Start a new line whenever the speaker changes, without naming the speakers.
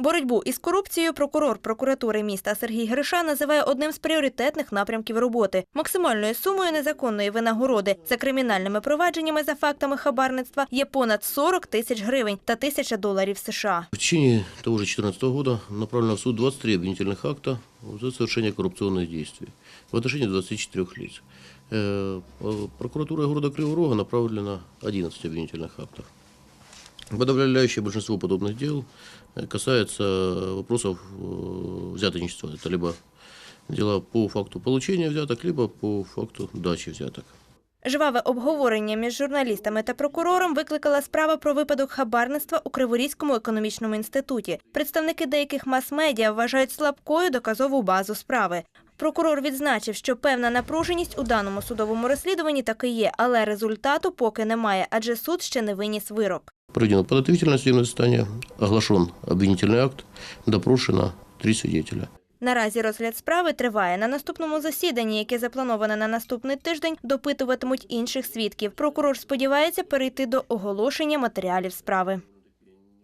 Боротьбу із корупцією прокурор прокуратури міста Сергій Гриша називає одним з пріоритетних напрямків роботи. Максимальною сумою незаконної винагороди за кримінальними провадженнями за фактами хабарництва є понад 40 тисяч гривень та тисяча доларів США.
В течение того же 2014 года направлено в суд 23 обвинительных акта за совершение коррупционных действий в отношении 24 лиц. Э, по- Прокуратура города Кривого Рога направлено 11 обвинительных актов. Подавляющее большинство подобных дел э, касается вопросов э, взяточничества. Это либо дела по факту получения взяток, либо по факту дачи взяток.
Жваве обговорення між журналістами та прокурором викликала справа про випадок хабарництва у Криворізькому економічному інституті. Представники деяких мас-медіа вважають слабкою доказову базу справи. Прокурор відзначив, що певна напруженість у даному судовому розслідуванні таки є, але результату поки немає, адже суд ще не виніс вирок.
Проведено подготовительное судебное заседание, оглашен обвинительный акт, допрошено три свидетеля.
Наразі розгляд справи триває. На наступному засіданні, яке заплановане на наступний тиждень, допитуватимуть інших свідків. Прокурор сподівається перейти до оголошення матеріалів справи.